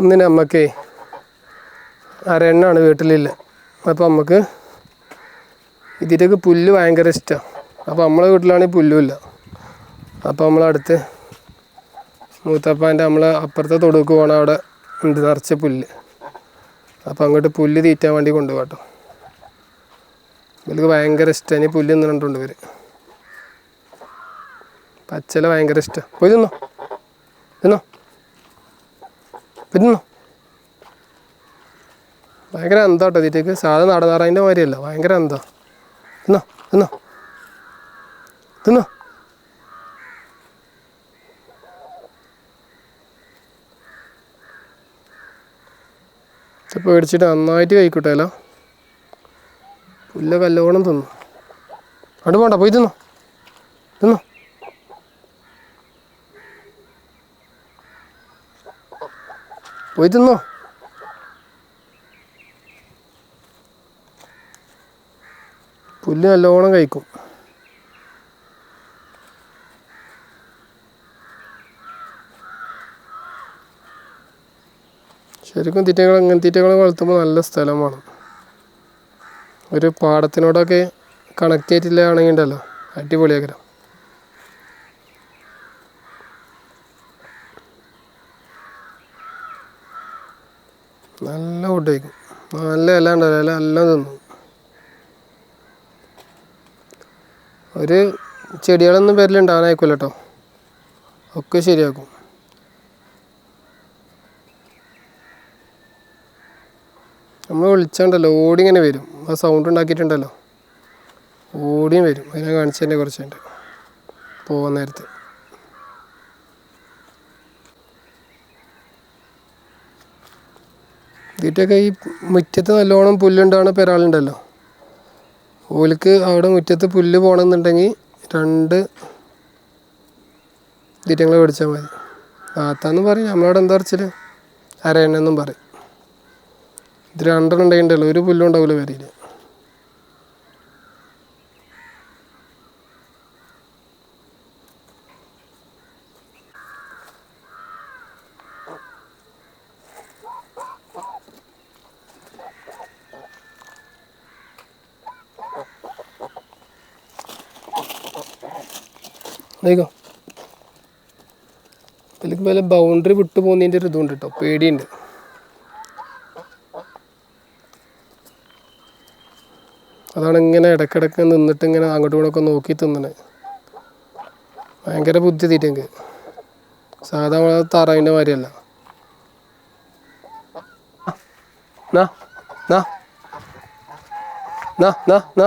ഇന്ന് നമുക്ക് അരെണ്ണാണ് വീട്ടിലില്ല. അപ്പോൾ നമുക്ക് ഇതിന്റെയൊക്കെ പുല്ല് ഭയങ്കര ഇഷ്ടമാണ് അപ്പോൾ നമ്മളെ വീട്ടിലാണെങ്കിൽ പുല്ലുമില്ല അപ്പോൾ നമ്മളടുത്ത് മൂത്തപ്പാന്റെ നമ്മളെ അപ്പുറത്തെ തൊടുക്ക് പോകണം അവിടെ ഉണ്ട് നിറച്ച പുല്ല്. അപ്പോൾ അങ്ങോട്ട് പുല്ല് തീറ്റാൻ വേണ്ടി കൊണ്ടുപോകും കേട്ടോ ഇവർക്ക് ഭയങ്കര ഇഷ്ടമാണ് പുല്ല് നിന്നിട്ടുണ്ട് ഇവർ പച്ചല ഭയങ്കര ഇഷ്ടമാണ് പോയി തിന്നോ? പിന്നോ ഭയങ്കര അന്തം കേട്ടോ തീറ്റക്ക് സാധാരണ നടന്നാറതിന്റെ മാതിരിയല്ല. ഭയങ്കര അന്താ. തിന്നോ തിന്നോ. തിന്നോ. ഇപ്പോൾ മേടിച്ചിട്ട് നന്നായിട്ട് കഴിക്കട്ടെയല്ല പുല്ല കല്ലോണം തിന്നു. അവിടെ പോണ്ട പോയി തിന്നോ. തിന്നോ. പോയി തിന്നോ. പുല്ല് നല്ലോണം കഴിക്കും. ശരിക്കും തീറ്റകൾ അങ്ങനെ തീറ്റകൾ വളർത്തുമ്പോൾ നല്ല സ്ഥലം വേണം. ഒരു പാടത്തിനോടൊക്കെ കണക്ട് ചെയ്തിട്ടില്ലാണെങ്കിൽ ഉണ്ടല്ലോ അടിപൊളിയാക്കരം നല്ല ഫുഡ് കഴിക്കും. നല്ല ഇല ഉണ്ടല്ലോ ഇല എല്ലാം തിന്നു. ഒരു ചെടികളൊന്നും പേരിലുണ്ടാകാനായിക്കില്ല കേട്ടോ ഒക്കെ ശരിയാക്കും. നമ്മൾ വിളിച്ചാണ്ടല്ലോ ഓടി ഇങ്ങനെ വരും. ആ സൗണ്ട് ഉണ്ടാക്കിയിട്ടുണ്ടല്ലോ. ഓടിയും വരും. അതിനെ കാണിച്ചതിന്റെ കുറച്ചുണ്ട് പോകാൻ നേരത്ത്. ഇതിന്റെയൊക്കെ ഈ മുറ്റത്ത് നല്ലോണം പുല്ലുണ്ടാണ് പെരാളുണ്ടല്ലോ. ഓലിക്ക് അവിടെ മുറ്റത്ത് പുല്ല് പോകണമെന്നുണ്ടെങ്കിൽ രണ്ട് ഇതിറ്റങ്ങൾ പിടിച്ചാൽ മതി. ആത്താന്ന് പറയും നമ്മളവിടെ എന്താ പറച്ചിൽ അരയണെന്നും പറയും. ഇത് രണ്ടെണ്ണം ഉണ്ടെങ്കിണ്ടല്ലോ ഒരു പുല്ലും ഉണ്ടാവില്ല വരിയിൽ നോക്കോ ഇതിലേക്ക് വല്ല ബൗണ്ടറി വിട്ടു പോകുന്നതിന്റെ ഒരു ഇതുണ്ട് കേട്ടോ പേടിയുണ്ട്. അതാണ് ഇങ്ങനെ ഇടക്കിടക്ക് നിന്നിട്ട് ഇങ്ങനെ അങ്ങോട്ടും ഇങ്ങോട്ടൊക്കെ നോക്കി തിന്നണേ. ഭയങ്കര ബുദ്ധി തീറ്റെങ്കിൽ സാധാ താറാവിന്റെ മാതിരിയല്ല. നാ നാ നാ നാ നാ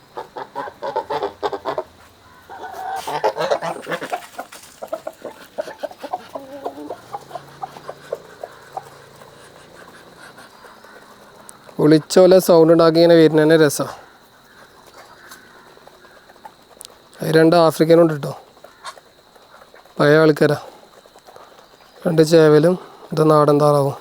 ഒളിച്ചോല സൗണ്ട് ഉണ്ടാക്കി ഇങ്ങനെ വരുന്ന തന്നെ രസമാണ് അത് രണ്ട് ആഫ്രിക്കനുണ്ട് കേട്ടോ പഴയ ആൾക്കാരാ. രണ്ട് ചേവലും ഇത് നാടൻ താറാവും.